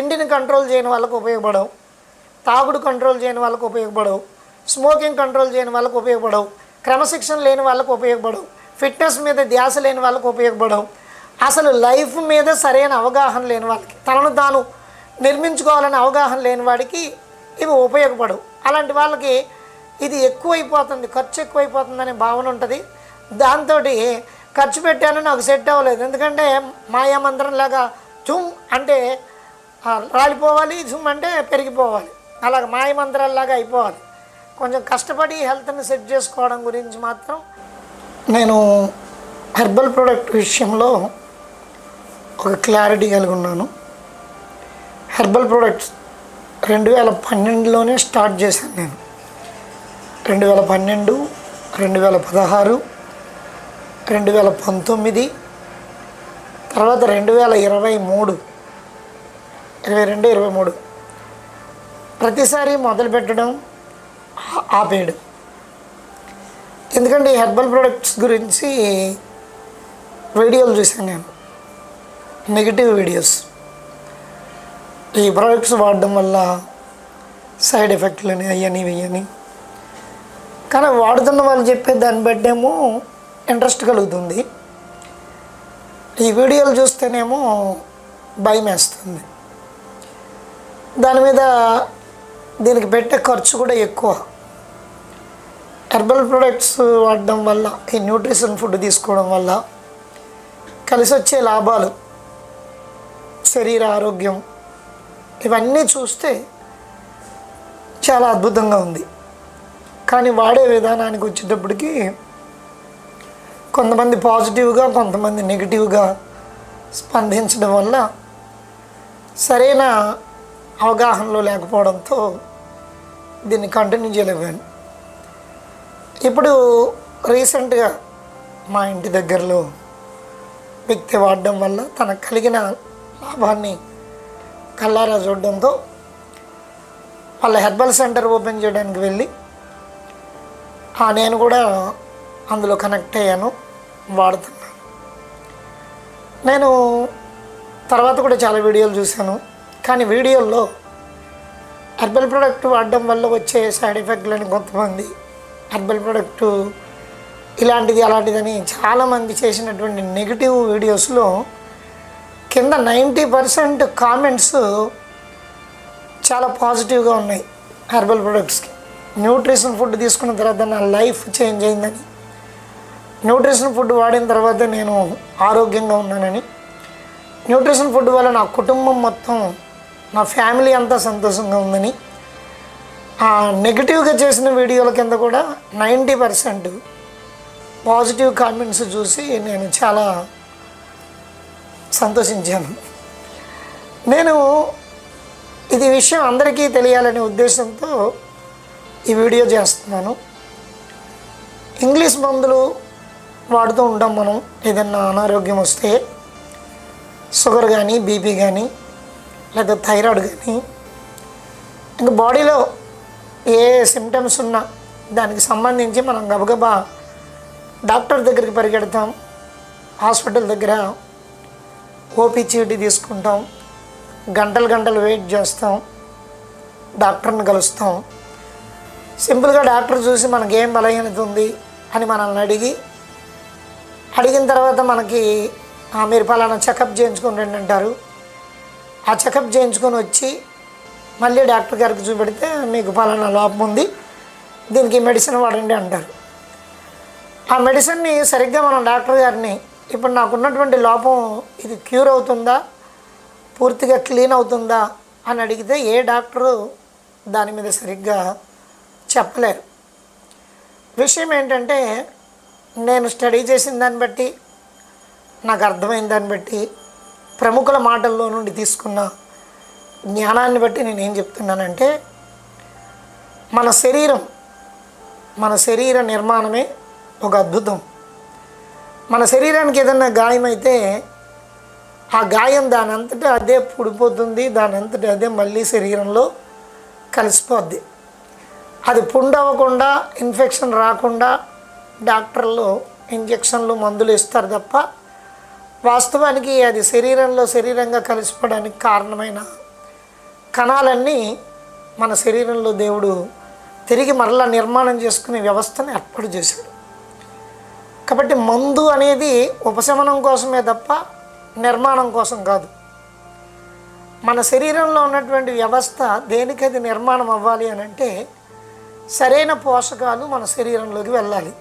తిండిని కంట్రోల్ చేయని వాళ్ళకు ఉపయోగపడవు తాగుడు కంట్రోల్ చేయని వాళ్ళకు ఉపయోగపడవు స్మోకింగ్ కంట్రోల్ చేయని వాళ్ళకు ఉపయోగపడవు క్రమశిక్షణ లేని వాళ్ళకు ఉపయోగపడవు ఫిట్నెస్ మీద ధ్యాస లేని వాళ్ళకు ఉపయోగపడవు. అసలు లైఫ్ మీద సరైన అవగాహన లేని వాళ్ళకి తనను తాను నిర్మించుకోవాలని అవగాహన లేని వాడికి ఇవి ఉపయోగపడవు. అలాంటి వాళ్ళకి ఇది ఎక్కువైపోతుంది ఖర్చు ఎక్కువైపోతుందనే భావన ఉంటుంది. దాంతో ఖర్చు పెట్టాను నాకు సెట్ అవ్వలేదు. ఎందుకంటే మాయామంత్రంలాగా జుమ్ అంటే రాలిపోవాలి జుమ్ అంటే పెరిగిపోవాలి. అలాగ మాయమంత్రాల్లాగా అయిపోవాలి. కొంచెం కష్టపడి హెల్త్ని సెట్ చేసుకోవడం గురించి మాత్రం నేను హెర్బల్ ప్రోడక్ట్ విషయంలో ఒక క్లారిటీ కలిగి ఉన్నాను. హెర్బల్ ప్రొడక్ట్స్ రెండు వేల పన్నెండులోనే స్టార్ట్ చేశాను నేను. రెండు వేల పన్నెండు రెండు వేల పదహారు రెండు వేల పంతొమ్మిది తర్వాత రెండు వేల ఇరవై మూడు ఇరవై రెండు ఇరవై మూడు. ప్రతిసారి మొదలు పెట్టడం ఆపేయడం. ఎందుకంటే ఈ హెర్బల్ ప్రొడక్ట్స్ గురించి వీడియోలు చూశాను నేను. Negative videos. ఈ ప్రొడక్ట్స్ వాడడం వల్ల సైడ్ ఎఫెక్ట్లని అయ్యని ఇవని కానీ వాడుతున్న వాళ్ళు చెప్పే దాన్ని బట్టేమో ఇంట్రెస్ట్ కలుగుతుంది. ఈ వీడియోలు చూస్తేనేమో భయం వేస్తుంది దాని మీద దీనికి పెట్టే ఖర్చు కూడా ఎక్కువ. హెర్బల్ ప్రొడక్ట్స్ వాడడం వల్ల ఈ న్యూట్రిషన్ ఫుడ్ తీసుకోవడం వల్ల కలిసి వచ్చే లాభాలు శరీర ఆరోగ్యం ఇవన్నీ చూస్తే చాలా అద్భుతంగా ఉంది. కానీ వాడే విధానానికి వచ్చేటప్పటికి కొంతమంది పాజిటివ్గా కొంతమంది నెగిటివ్గా స్పందించడం వల్ల సరైన అవగాహనలో లేకపోవడంతో దీన్ని కంటిన్యూ చేయలేకపోయాను. ఇప్పుడు రీసెంట్గా మా ఇంటి దగ్గరలో వ్యక్తి వాడడం వల్ల తనకు కలిగిన లాభాన్ని కల్లారా చూడడంతో వాళ్ళ హెర్బల్ సెంటర్ ఓపెన్ చేయడానికి వెళ్ళి నేను కూడా అందులో కనెక్ట్ అయ్యాను వాడుతున్నాను. నేను తర్వాత కూడా చాలా వీడియోలు చూశాను. కానీ వీడియోల్లో హెర్బల్ ప్రోడక్ట్ వాడడం వల్ల వచ్చే సైడ్ ఎఫెక్ట్లని కొంతమంది హెర్బల్ ప్రోడక్ట్ ఇలాంటిది అలాంటిదని చాలామంది చేసినటువంటి నెగిటివ్ వీడియోస్లో కింద నైంటీ పర్సెంట్ కామెంట్స్ చాలా పాజిటివ్గా ఉన్నాయి హెర్బల్ ప్రొడక్ట్స్కి న్యూట్రిషన్ ఫుడ్ తీసుకున్న తర్వాత నా లైఫ్ చేంజ్ అయిందని. న్యూట్రిషన్ ఫుడ్ వాడిన తర్వాత నేను ఆరోగ్యంగా ఉన్నానని. న్యూట్రిషన్ ఫుడ్ వల్ల నా కుటుంబం మొత్తం నా ఫ్యామిలీ అంతా సంతోషంగా ఉందని. ఆ నెగిటివ్గా చేసిన వీడియోల కింద కూడా నైంటీ పర్సెంట్ పాజిటివ్ కామెంట్స్ చూసి నేను చాలా సంతోషించాను. నేను ఇది విషయం అందరికీ తెలియాలనే ఉద్దేశంతో ఈ వీడియో చేస్తున్నాను. ఇంగ్లీష్ మందులు వాడుతూ ఉంటాం మనం ఏదన్నా అనారోగ్యం వస్తే షుగర్ కానీ బీపీ కానీ లేదా థైరాయిడ్ కానీ ఇంకా బాడీలో ఏ సిమ్టమ్స్ ఉన్నా దానికి సంబంధించి మనం గబగబా డాక్టర్ దగ్గరికి పరిగెడతాం హాస్పిటల్ దగ్గర ఓపీ చీటీ తీసుకుంటాం గంటలు గంటలు వెయిట్ చేస్తాం డాక్టర్ని కలుస్తాం. సింపుల్గా డాక్టర్ చూసి మనకి ఏం బలహీనత ఉంది అని మనల్ని అడిగి అడిగిన తర్వాత మనకి "ఆ, మీరు పలానా చెకప్ చేయించుకుని రండి అంటారు. ఆ చెకప్ చేయించుకొని వచ్చి మళ్ళీ డాక్టర్ గారికి చూపెడితే మీకు ఫలానా లోపం ఉంది దీనికి మెడిసిన్ వాడండి అంటారు. ఆ మెడిసిన్ని సరిగ్గా మనం డాక్టర్ గారిని ఇప్పుడు నాకున్నటువంటి లోపం ఇది క్యూర్ అవుతుందా పూర్తిగా క్లీన్ అవుతుందా అని అడిగితే ఏ డాక్టరు దాని మీద సరిగ్గా చెప్పలేరు. విషయం ఏంటంటే నేను స్టడీ చేసిన దాన్ని బట్టి నాకు అర్థమైన దాన్ని బట్టి ప్రముఖుల మాటల్లో నుండి తీసుకున్న జ్ఞానాన్ని బట్టి నేను ఏం చెప్తున్నానంటే మన శరీరం మన శరీర నిర్మాణమే ఒక అద్భుతం. మన శరీరానికి ఏదైనా గాయమైతే ఆ గాయం దాని అంతటా అదే పుడిపోతుంది దాని అంతటా అదే మళ్ళీ శరీరంలో కలిసిపోద్ది. అది పుండవ్వకుండా ఇన్ఫెక్షన్ రాకుండా డాక్టర్లు ఇంజక్షన్లు మందులు ఇస్తారు తప్ప వాస్తవానికి అది శరీరంలో శరీరంగా కలిసిపోవడానికి కారణమైన కణాలన్నీ మన శరీరంలో దేవుడు తిరిగి మరలా నిర్మాణం చేసుకునే వ్యవస్థను ఏర్పాటు చేశాడు. కాబట్టి మందు అనేది ఉపశమనం కోసమే తప్ప నిర్మాణం కోసం కాదు. మన శరీరంలో ఉన్నటువంటి వ్యవస్థ దేనికది నిర్మాణం అవ్వాలి అని అంటే సరైన పోషకాలు మన శరీరంలోకి వెళ్ళాలి.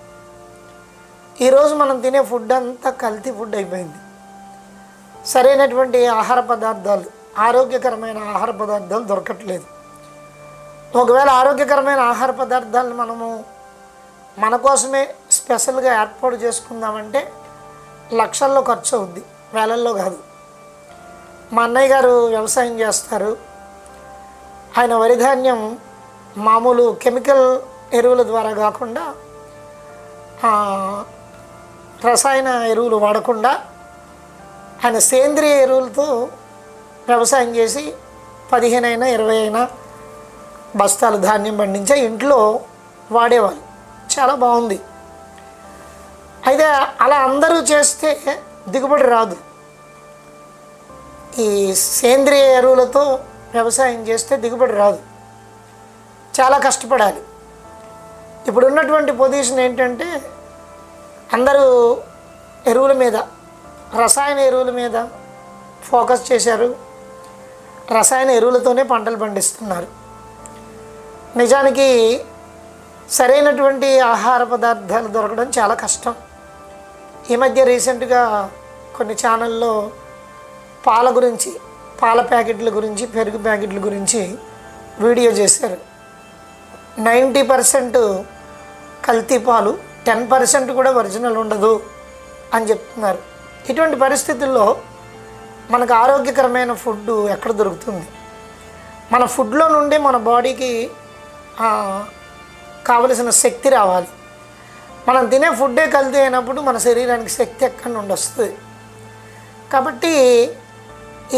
ఈరోజు మనం తినే ఫుడ్ అంతా కల్తీ ఫుడ్ అయిపోయింది. సరైనటువంటి ఆహార పదార్థాలు ఆరోగ్యకరమైన ఆహార పదార్థాలు దొరకట్లేదు. ఒకవేళ ఆరోగ్యకరమైన ఆహార పదార్థాలను మనము మన కోసమే స్పెషల్గా ఏర్పాటు చేసుకుందామంటే లక్షల్లో ఖర్చు అవుద్ది వేలల్లో కాదు. మా అన్నయ్య గారు వ్యవసాయం చేస్తారు. ఆయన వరిధాన్యం మామూలు కెమికల్ ఎరువుల ద్వారా కాకుండా రసాయన ఎరువులు వాడకుండా ఆయన సేంద్రియ ఎరువులతో వ్యవసాయం చేసి పదిహేను అయినా ఇరవై అయినా బస్తాలు ధాన్యం పండించే ఇంట్లో వాడేవాళ్ళు. చాలా బాగుంది. అయితే అలా అందరూ చేస్తే దిగుబడి రాదు. ఈ సేంద్రియ ఎరువులతో వ్యవసాయం చేస్తే దిగుబడి రాదు. చాలా కష్టపడాలి. ఇప్పుడున్నటువంటి పొజిషన్ ఏంటంటే అందరూ ఎరువుల మీద రసాయన ఎరువుల మీద ఫోకస్ చేశారు. రసాయన ఎరువులతోనే పంటలు పండిస్తున్నారు. నిజానికి సరైనటువంటి ఆహార పదార్థాలు దొరకడం చాలా కష్టం. ఈ మధ్య రీసెంట్గా కొన్ని ఛానల్లో పాల గురించి పాల ప్యాకెట్ల గురించి పెరుగు ప్యాకెట్ల గురించి వీడియో చేశారు. నైంటీ పర్సెంట్ కల్తీ పాలు టెన్ పర్సెంట్ కూడా ఒరిజినల్ ఉండదు అని చెప్తున్నారు. ఇటువంటి పరిస్థితుల్లో మనకు ఆరోగ్యకరమైన ఫుడ్ ఎక్కడ దొరుకుతుంది? మన ఫుడ్లో నుండి మన బాడీకి కావలసిన శక్తి రావాలి. మనం తినే ఫుడ్డే కల్తీ అయినప్పుడు మన శరీరానికి శక్తి ఎక్కడి నుండి వస్తుంది? కాబట్టి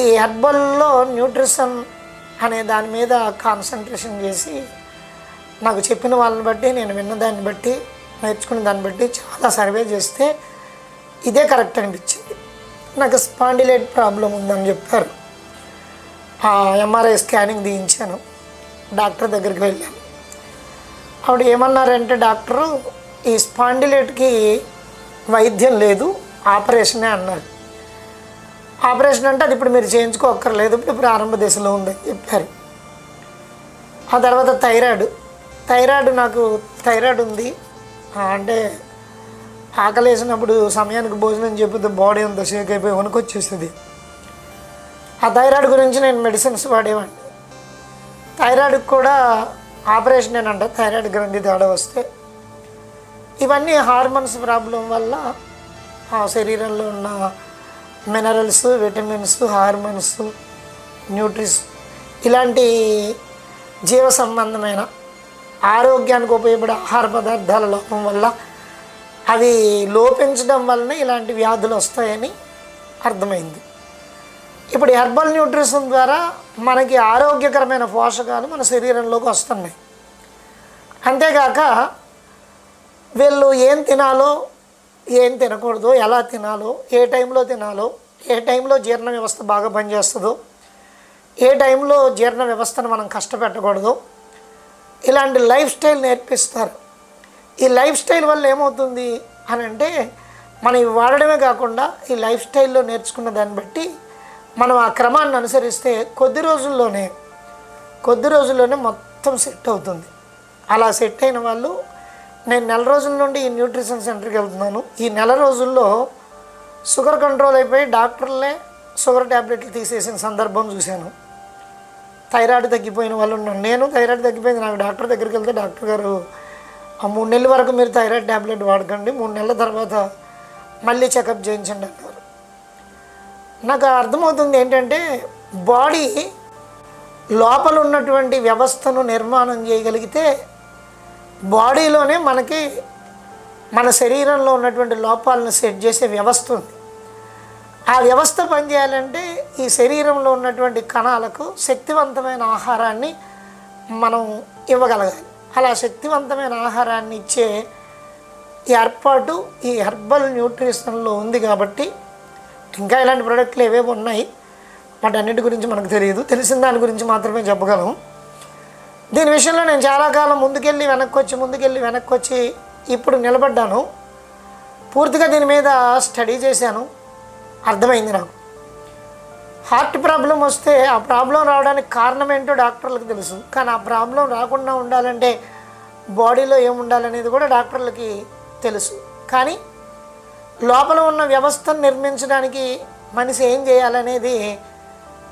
ఈ హెర్బల్లో న్యూట్రిషన్ అనే దాని మీద కాన్సన్ట్రేషన్ చేసి నాకు చెప్పిన వాళ్ళని బట్టి నేను విన్న దాన్ని బట్టి నేర్చుకున్న దాన్ని బట్టి చాలా సర్వే చేస్తే ఇదే కరెక్ట్ అనిపించింది. నాకు స్పాండిలేట్ ప్రాబ్లం ఉందని చెప్పారు. ఆ ఎంఆర్ఐ స్కానింగ్ తీయించాను. డాక్టర్ దగ్గరికి వెళ్ళాను. ఆవిడ ఏమన్నారంటే డాక్టరు ఈ స్పాండిలేట్కి వైద్యం లేదు ఆపరేషనే అన్నారు. ఆపరేషన్ అంటే అది ఇప్పుడు మీరు చేయించుకోక్కర్లేదు ఇప్పుడు ప్రారంభ దశలో ఉందని చెప్పారు. ఆ తర్వాత థైరాయిడ్. థైరాయిడ్ నాకు థైరాయిడ్ ఉంది. అంటే ఆకలి వేసినప్పుడు సమయానికి భోజనం చెప్పితే బాడీ అంతా షేక్ అయిపోయి వణుకొచ్చేస్తుంది. ఆ థైరాయిడ్ గురించి నేను మెడిసిన్స్ వాడేవాడిని. థైరాయిడ్కి కూడా ఆపరేషన్ ఏనంట థైరాయిడ్ గ్రంథి తేడా వస్తే. ఇవన్నీ హార్మోన్స్ ప్రాబ్లం వల్ల ఆ శరీరంలో ఉన్న మినరల్స్ విటమిన్స్ హార్మోన్స్ న్యూట్రిస్ ఇలాంటి జీవ సంబంధమైన ఆరోగ్యానికి ఉపయోగపడే ఆహార పదార్థాల లోపం వల్ల అవి లోపించడం వలన ఇలాంటి వ్యాధులు వస్తాయని అర్థమైంది. ఇప్పుడు హెర్బల్ న్యూట్రిషన్ ద్వారా మనకి ఆరోగ్యకరమైన పోషకాలు మన శరీరంలోకి వస్తున్నాయి. అంతేకాక వీళ్ళు ఏం తినాలో ఏం తినకూడదు ఎలా తినాలో ఏ టైంలో తినాలో ఏ టైంలో జీర్ణ వ్యవస్థ బాగా పనిచేస్తుందో ఏ టైంలో జీర్ణ వ్యవస్థను మనం కష్టపెట్టకూడదు ఇలాంటి లైఫ్ స్టైల్ నేర్పిస్తారు. ఈ లైఫ్ స్టైల్ వల్ల ఏమవుతుంది అని అంటే మనం ఇవి వాడడమే కాకుండా ఈ లైఫ్ స్టైల్లో నేర్చుకున్న దాన్ని బట్టి మనం ఆ క్రమాన్ని అనుసరిస్తే కొద్ది రోజుల్లోనే కొద్ది రోజుల్లోనే మొత్తం సెట్ అవుతుంది. అలా సెట్ అయిన వాళ్ళు నేను నెల రోజుల నుండి ఈ న్యూట్రిషన్ సెంటర్కి వెళ్తున్నాను. ఈ నెల రోజుల్లో షుగర్ కంట్రోల్ అయిపోయి డాక్టర్లే షుగర్ ట్యాబ్లెట్లు తీసేసిన సందర్భం చూశాను. థైరాయిడ్ తగ్గిపోయిన వాళ్ళు ఉన్నాను నేను థైరాయిడ్ తగ్గిపోయింది నాకు డాక్టర్ దగ్గరికి వెళ్తే డాక్టర్ గారు ఆ మూడు నెలల వరకు మీరు థైరాయిడ్ ట్యాబ్లెట్ వాడకండి. మూడు నెలల తర్వాత మళ్ళీ చెకప్ చేయించండి అన్నారు నాకు అర్థమవుతుంది ఏంటంటే బాడీ లోపల ఉన్నటువంటి వ్యవస్థను నిర్మాణం చేయగలిగితే బాడీలోనే మనకి మన శరీరంలో ఉన్నటువంటి లోపాలను సెట్ చేసే వ్యవస్థ ఉంది. ఆ వ్యవస్థ పనిచేయాలంటే ఈ శరీరంలో ఉన్నటువంటి కణాలకు శక్తివంతమైన ఆహారాన్ని మనం ఇవ్వగలగాలి. అలా శక్తివంతమైన ఆహారాన్ని ఇచ్చే ఏర్పాటు ఈ హెర్బల్ న్యూట్రిషన్లో ఉంది కాబట్టి ఇంకా ఇలాంటి ప్రోడక్ట్లు ఏవేవి ఉన్నాయి. వాటన్నిటి గురించి మనకు తెలియదు. తెలిసిన దాని గురించి మాత్రమే చెప్పగలం. దీని విషయంలో నేను చాలా కాలం ముందుకెళ్ళి వెనక్కి వచ్చి ముందుకెళ్ళి వెనక్కి వచ్చి ఇప్పుడు నిలబడ్డాను. పూర్తిగా దీని మీద స్టడీ చేశాను. అర్థమైంది నాకు. హార్ట్ ప్రాబ్లం వస్తే ఆ ప్రాబ్లం రావడానికి కారణం ఏంటో డాక్టర్లకు తెలుసు. కానీ ఆ ప్రాబ్లం రాకుండా ఉండాలంటే బాడీలో ఏముండాలనేది కూడా డాక్టర్లకి తెలుసు. కానీ లోపల ఉన్న వ్యవస్థను నిర్మించడానికి మనిషి ఏం చేయాలనేది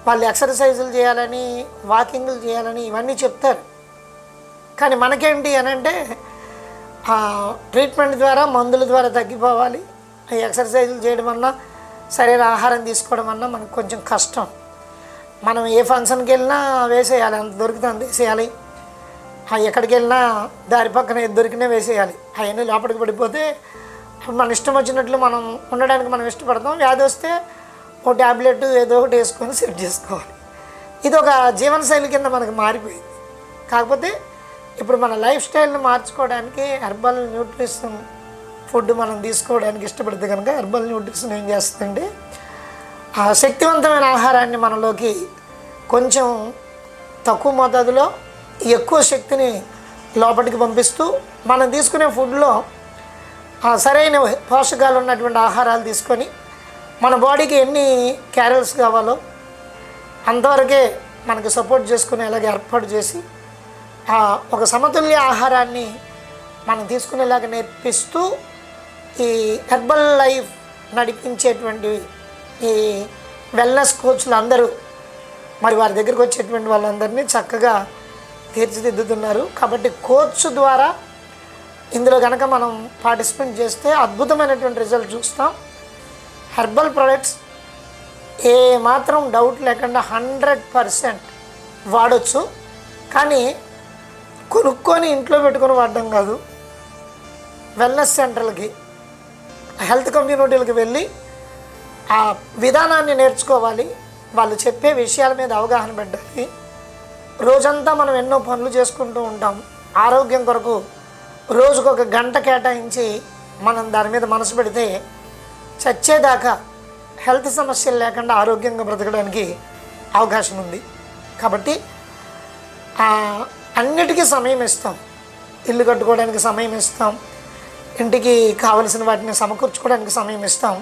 వాళ్ళు ఎక్సర్సైజులు చేయాలని వాకింగ్లు చేయాలని ఇవన్నీ చెప్తారు. కానీ మనకేంటి అని అంటే ట్రీట్మెంట్ ద్వారా మందుల ద్వారా తగ్గిపోవాలి. ఎక్సర్సైజులు చేయడం వల్ల సరైన ఆహారం తీసుకోవడం వల్ల మనకు కొంచెం కష్టం. మనం ఏ ఫంక్షన్కి వెళ్ళినా వేసేయాలి అంత దొరికితే అంత వేసేయాలి. ఎక్కడికి వెళ్ళినా దారి పక్కన ఏది దొరికినా వేసేయాలి. అవన్నీ లోపలికి పడిపోతే మన ఇష్టం వచ్చినట్లు మనం ఉండడానికి మనం ఇష్టపడతాం. వ్యాధి వస్తే ఓ ట్యాబ్లెట్ ఏదో ఒకటి వేసుకొని సెట్ చేసుకోవాలి. ఇది ఒక జీవనశైలి కింద మనకు మారిపోయింది. కాకపోతే ఇప్పుడు మన లైఫ్ స్టైల్ని మార్చుకోవడానికి హెర్బల్ న్యూట్రిషన్ ఫుడ్ మనం తీసుకోవడానికి ఇష్టపడితే కనుక హెర్బల్ న్యూట్రిషన్ ఏం చేస్తుందంటే ఆ శక్తివంతమైన ఆహారాన్ని మనలోకి కొంచెం తక్కువ మోతాదులో ఎక్కువ శక్తిని లోపలికి పంపిస్తూ మనం తీసుకునే ఫుడ్లో సరైన పోషకాలు ఉన్నటువంటి ఆహారాలు తీసుకొని మన బాడీకి ఎన్ని క్యారల్స్ కావాలో అంతవరకే మనకు సపోర్ట్ చేసుకునేలాగా ఏర్పాటు చేసి ఆ ఒక సమతుల్య ఆహారాన్ని మనం తీసుకునేలాగా నేర్పిస్తూ ఈ హెర్బల్ లైఫ్ నడిపించేటువంటి ఈ వెల్నెస్ కోచ్లు అందరూ మరి వారి దగ్గరికి వచ్చేటువంటి వాళ్ళందరినీ చక్కగా తీర్చిదిద్దుతున్నారు. కాబట్టి కోచ్ ద్వారా ఇందులో కనుక మనం పార్టిసిపేట్ చేస్తే అద్భుతమైనటువంటి రిజల్ట్ చూస్తాం. హెర్బల్ ప్రొడక్ట్స్ ఏ మాత్రం డౌట్ లేకుండా హండ్రెడ్ పర్సెంట్ వాడచ్చు. కానీ కొనుక్కొని ఇంట్లో పెట్టుకొని వాడడం కాదు. వెల్నెస్ సెంటర్లకి హెల్త్ కమ్యూనిటీలకు వెళ్ళి ఆ విధానాన్ని నేర్చుకోవాలి. వాళ్ళు చెప్పే విషయాల మీద అవగాహన పెట్టాలి. రోజంతా మనం ఎన్నో పనులు చేసుకుంటూ ఉంటాం. ఆరోగ్యం కొరకు రోజుకు ఒక గంట కేటాయించి మనం దాని మీద మనసు పెడితే చచ్చేదాకా హెల్త్ సమస్యలు లేకుండా ఆరోగ్యంగా బ్రతకడానికి అవకాశం ఉంది. కాబట్టి అన్నిటికీ సమయం ఇస్తాం. ఇల్లు కట్టుకోవడానికి సమయం ఇస్తాం. ఇంటికి కావలసిన వాటిని సమకూర్చుకోవడానికి సమయం ఇస్తాం.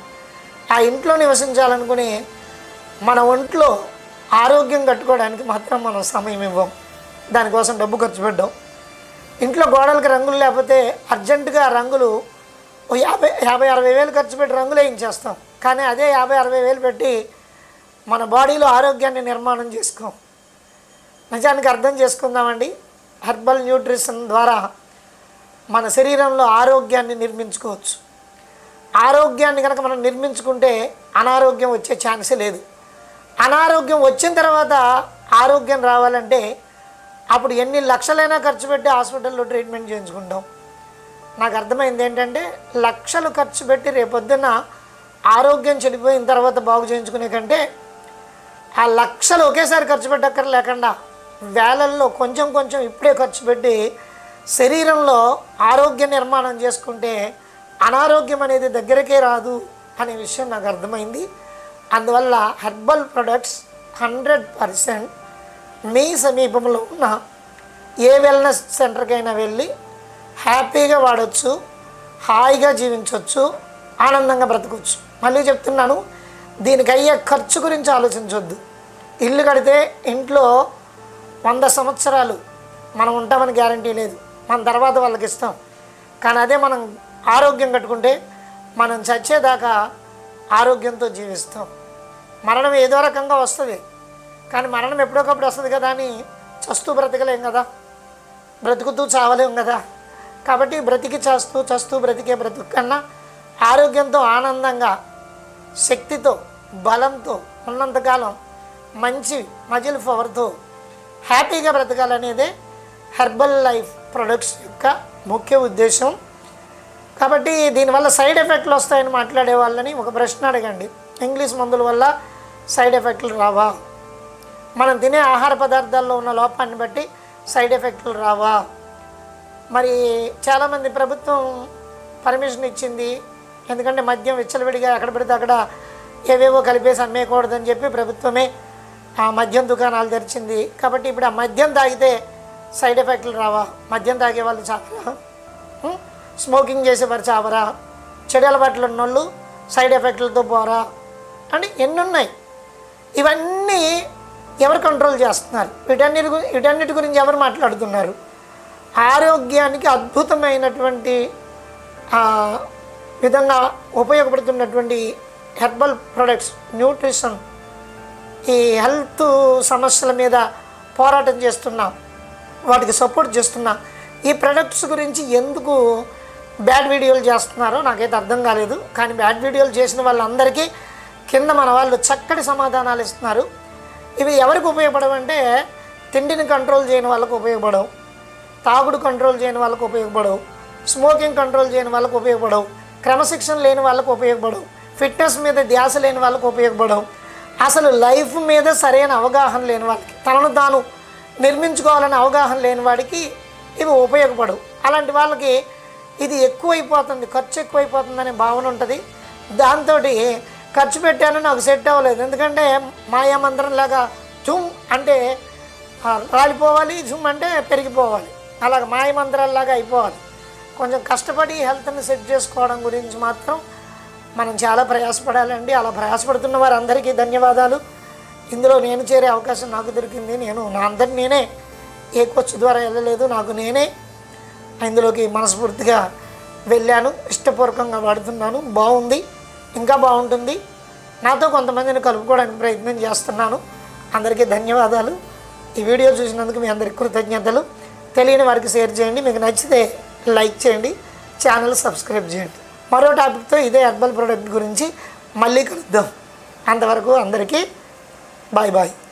ఆ ఇంట్లో నివసించాలనుకుని మన ఒంట్లో ఆరోగ్యం కట్టుకోవడానికి మాత్రం మనం సమయం ఇవ్వం. దానికోసం డబ్బు ఖర్చు పెట్టాం ఇంట్లో గోడలకు రంగులు లేకపోతే అర్జెంటుగా రంగులు ఓ యాభై యాభై అరవై వేలు ఖర్చు పెట్టి రంగులు వేయించేస్తాం కానీ అదే యాభై అరవై వేలు పెట్టి మన బాడీలో ఆరోగ్యాన్ని నిర్మాణం చేసుకోం. నిజానికి అర్థం చేసుకుందామండి. హెర్బల్ న్యూట్రిషన్ ద్వారా మన శరీరంలో ఆరోగ్యాన్ని నిర్మించుకోవచ్చు. ఆరోగ్యాన్ని కనుక మనం నిర్మించుకుంటే అనారోగ్యం వచ్చే ఛాన్సే లేదు. అనారోగ్యం వచ్చిన తర్వాత ఆరోగ్యం రావాలంటే అప్పుడు ఎన్ని లక్షలైనా ఖర్చు పెట్టి హాస్పిటల్లో ట్రీట్మెంట్ చేయించుకుంటాం. నాకు అర్థమైంది ఏంటంటే లక్షలు ఖర్చు పెట్టి రేపొద్దున ఆరోగ్యం చెడిపోయిన తర్వాత బాగు చేయించుకునే కంటే ఆ లక్షలు ఒకేసారి ఖర్చు పెట్టక్కర్ లేకుండా వేలల్లో కొంచెం కొంచెం ఇప్పుడే ఖర్చు పెట్టి శరీరంలో ఆరోగ్య నిర్మాణం చేసుకుంటే అనారోగ్యం అనేది దగ్గరకే రాదు అనే విషయం నాకు అర్థమైంది. అందువల్ల హెర్బల్ ప్రొడక్ట్స్ హండ్రెడ్ పర్సెంట్ మీ సమీపంలో ఉన్న ఏ వెల్నెస్ సెంటర్కైనా వెళ్ళి హ్యాపీగా వాడచ్చు హాయిగా జీవించవచ్చు ఆనందంగా బ్రతకవచ్చు మళ్ళీ చెప్తున్నాను దీనికి అయ్యే ఖర్చు గురించి ఆలోచించవద్దు ఇల్లు కడితే ఇంట్లో వంద సంవత్సరాలు మనం ఉంటామని గ్యారంటీ లేదు. మన తర్వాత వాళ్ళకి ఇస్తాం. కానీ అదే మనం ఆరోగ్యం కట్టుకుంటే మనం చచ్చేదాకా ఆరోగ్యంతో జీవిస్తాం. మరణం ఏదో రకంగా వస్తుంది. కానీ మరణం ఎప్పుడోకప్పుడు వస్తుంది కదా అని చస్తూ బ్రతకలేం కదా. బ్రతుకుతూ చావలేం కదా. కాబట్టి బ్రతికి చేస్తూ చస్తూ బ్రతికే బ్రతుకు కన్నా ఆరోగ్యంతో ఆనందంగా శక్తితో బలంతో ఉన్నంతకాలం మంచి మజిల్ పవర్తో హ్యాపీగా బ్రతకాలనేదే హెర్బల్ లైఫ్. ప్రొడక్ట్స్ యొక్క ముఖ్య ఉద్దేశం. కాబట్టి దీనివల్ల సైడ్ ఎఫెక్ట్లు వస్తాయని మాట్లాడే వాళ్ళని ఒక ప్రశ్న అడగండి. ఇంగ్లీష్ మందుల వల్ల సైడ్ ఎఫెక్ట్లు రావా? మనం తినే ఆహార పదార్థాల్లో ఉన్న లోపాన్ని బట్టి సైడ్ ఎఫెక్ట్లు రావా? మరి చాలామంది ప్రభుత్వం పర్మిషన్ ఇచ్చింది. ఎందుకంటే మద్యం విచ్చలవిడిగా ఎక్కడ పెడితే అక్కడ ఏవేవో కలిపేసి అమ్మేయకూడదని చెప్పి ప్రభుత్వమే ఆ మద్యం దుకాణాలు తెరిచింది. కాబట్టి ఇప్పుడు ఆ మద్యం తాగితే సైడ్ ఎఫెక్ట్లు రావా? మద్యం తాగే వాళ్ళు చావరా? స్మోకింగ్ చేసేవారు చావరా? చెడు అలవాట్లు ఉన్నోళ్ళు సైడ్ ఎఫెక్ట్లతో పోరా? అని ఎన్ని ఉన్నాయి? ఇవన్నీ ఎవరు కంట్రోల్ చేస్తున్నారు? వీటన్నిటి వీటన్నిటి గురించి ఎవరు మాట్లాడుతున్నారు? ఆరోగ్యానికి అద్భుతమైనటువంటి విధంగా ఉపయోగపడుతున్నటువంటి హెర్బల్ ప్రొడక్ట్స్ న్యూట్రిషన్ ఈ హెల్త్ సమస్యల మీద పోరాటం చేస్తున్నాం. వాటికి సపోర్ట్ చేస్తున్న. ఈ ప్రొడక్ట్స్ గురించి ఎందుకు బ్యాడ్ వీడియోలు చేస్తున్నారో నాకైతే అర్థం కాలేదు. కానీ బ్యాడ్ వీడియోలు చేసిన వాళ్ళందరికీ కింద మన వాళ్ళు చక్కటి సమాధానాలు ఇస్తున్నారు. ఇవి ఎవరికి ఉపయోగపడవంటే తిండిని కంట్రోల్ చేయని వాళ్ళకు ఉపయోగపడవు. తాగుడు కంట్రోల్ చేయని వాళ్ళకు ఉపయోగపడవు. స్మోకింగ్ కంట్రోల్ చేయని వాళ్ళకు ఉపయోగపడవు. క్రమశిక్షణ లేని వాళ్ళకు ఉపయోగపడవు. ఫిట్నెస్ మీద ధ్యాస లేని వాళ్ళకు ఉపయోగపడవు. అసలు లైఫ్ మీద సరైన అవగాహన లేని వాళ్ళకి తనను తాను నిర్మించుకోవాలని అవగాహన లేని వాడికి ఇవి ఉపయోగపడవు. అలాంటి వాళ్ళకి ఇది ఎక్కువైపోతుంది ఖర్చు ఎక్కువైపోతుందనే భావన ఉంటుంది. దాంతో ఖర్చు పెట్టాను నాకు సెట్ అవ్వలేదు. ఎందుకంటే మాయామంత్రంలాగా జుమ్ అంటే రాలిపోవాలి జుమ్ అంటే పెరిగిపోవాలి. అలాగ మాయమంత్రాల్లాగా అయిపోవాలి. కొంచెం కష్టపడి హెల్త్ని సెట్ చేసుకోవడం గురించి మాత్రం మనం చాలా ప్రయాసపడాలండి. అలా ప్రయాసపడుతున్న వారందరికీ ధన్యవాదాలు. ఇందులో నేను చేరే అవకాశం నాకు దొరికింది. నేను నా అందరి నేనే ఏ కోచ్ ద్వారా వెళ్ళలేదు. నాకు నేనే ఇందులోకి మనస్ఫూర్తిగా వెళ్ళాను. ఇష్టపూర్వకంగా వాడుతున్నాను. బాగుంది. ఇంకా బాగుంటుంది. నాతో కొంతమందిని కలుపుకోవడానికి ప్రయత్నం చేస్తున్నాను. అందరికీ ధన్యవాదాలు. ఈ వీడియో చూసినందుకు మీ అందరికీ కృతజ్ఞతలు. తెలియని వారికి షేర్ చేయండి. మీకు నచ్చితే లైక్ చేయండి. ఛానల్ సబ్స్క్రైబ్ చేయండి. మరో టాపిక్తో ఇదే హెర్బల్ ప్రోడక్ట్ గురించి మళ్ళీ కలుద్దాం. అంతవరకు అందరికీ Bye bye.